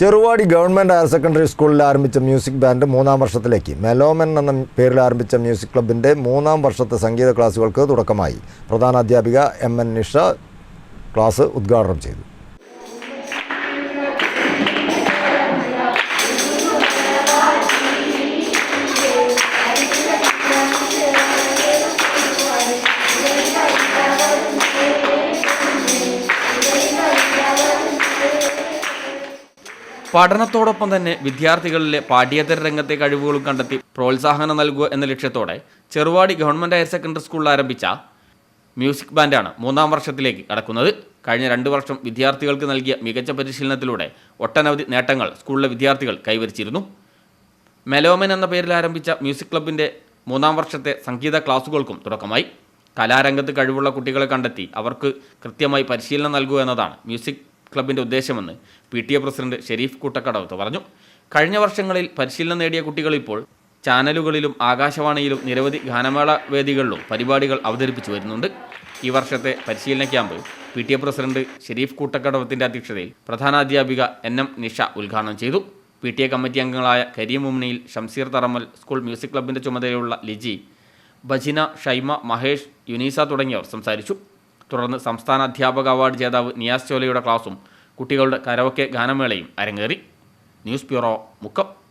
Cheruvadi government higher secondary സ്കൂളിൽ ആരംഭിച്ച music band മൂന്നാം വർഷത്തിലേക്ക്. മെലോമൻ എന്ന പേരിൽ ആരംഭിച്ച മ്യൂസിക് ക്ലബിന്റെ മൂന്നാം വർഷത്തെ സംഗീത ക്ലാസുകൾക്ക് തുടക്കമായി. പ്രധാന അധ്യാപിക എം എൻ നിഷ ക്ലാസ് ഉദ്ഘാടനം ചെയ്തു. പഠനത്തോടൊപ്പം തന്നെ വിദ്യാർത്ഥികളിലെ പാഠ്യേതര രംഗത്തെ കഴിവുകളും കണ്ടെത്തി പ്രോത്സാഹനം നൽകുക എന്ന ലക്ഷ്യത്തോടെ ചെറുവാടി ഗവൺമെന്റ് ഹയർ സെക്കൻഡറി സ്കൂളിൽ ആരംഭിച്ച മ്യൂസിക് ബാൻഡാണ് മൂന്നാം വർഷത്തിലേക്ക് കടക്കുന്നത്. കഴിഞ്ഞ രണ്ട് വർഷം വിദ്യാർത്ഥികൾക്ക് നൽകിയ മികച്ച പരിശീലനത്തിലൂടെ ഒട്ടനവധി നേട്ടങ്ങൾ സ്കൂളിലെ വിദ്യാർത്ഥികൾ കൈവരിച്ചിരുന്നു. മെലോമൻ എന്ന പേരിൽ ആരംഭിച്ച മ്യൂസിക് ക്ലബിന്റെ മൂന്നാം വർഷത്തെ സംഗീത ക്ലാസുകൾക്കും തുടക്കമായി. കലാരംഗത്ത് കഴിവുള്ള കുട്ടികളെ കണ്ടെത്തി അവർക്ക് കൃത്യമായി പരിശീലനം നൽകുക എന്നതാണ് മ്യൂസിക് ക്ലബിന്റെ ഉദ്ദേശമെന്ന് P T A president Sharif Koottakkadavath പറഞ്ഞു. കഴിഞ്ഞ വർഷങ്ങളിൽ പരിശീലനം നേടിയ കുട്ടികൾ ഇപ്പോൾ ചാനലുകളിലും ആകാശവാണിയിലും നിരവധി ഗാനമേള വേദികളിലും പരിപാടികൾ അവതരിപ്പിച്ചു വരുന്നുണ്ട്. ഈ വർഷത്തെ പരിശീലന camp P T A president Sharif കൂട്ടക്കടവത്തിന്റെ അധ്യക്ഷതയിൽ പ്രധാനാധ്യാപിക എൻ എം നിഷ ഉദ്ഘാടനം ചെയ്തു. പി ടി എ കമ്മിറ്റി അംഗങ്ങളായ കരീം ഉമ്നിയിൽ ഷംസീർ തറമൽ സ്കൂൾ മ്യൂസിക് ക്ലബിന്റെ ചുമതലയുള്ള ലിജി ബജിന ഷൈമ മഹേഷ് യുനീസ തുടങ്ങിയവർ സംസാരിച്ചു. തുടർന്ന് സംസ്ഥാന അധ്യാപക അവാർഡ് ജേതാവ് നിയാസ് ചോലയുടെ ക്ലാസും കുട്ടികളുടെ കരവക്കെ ഗാനമേളയും അരങ്ങേറി. News bureau Mukkam.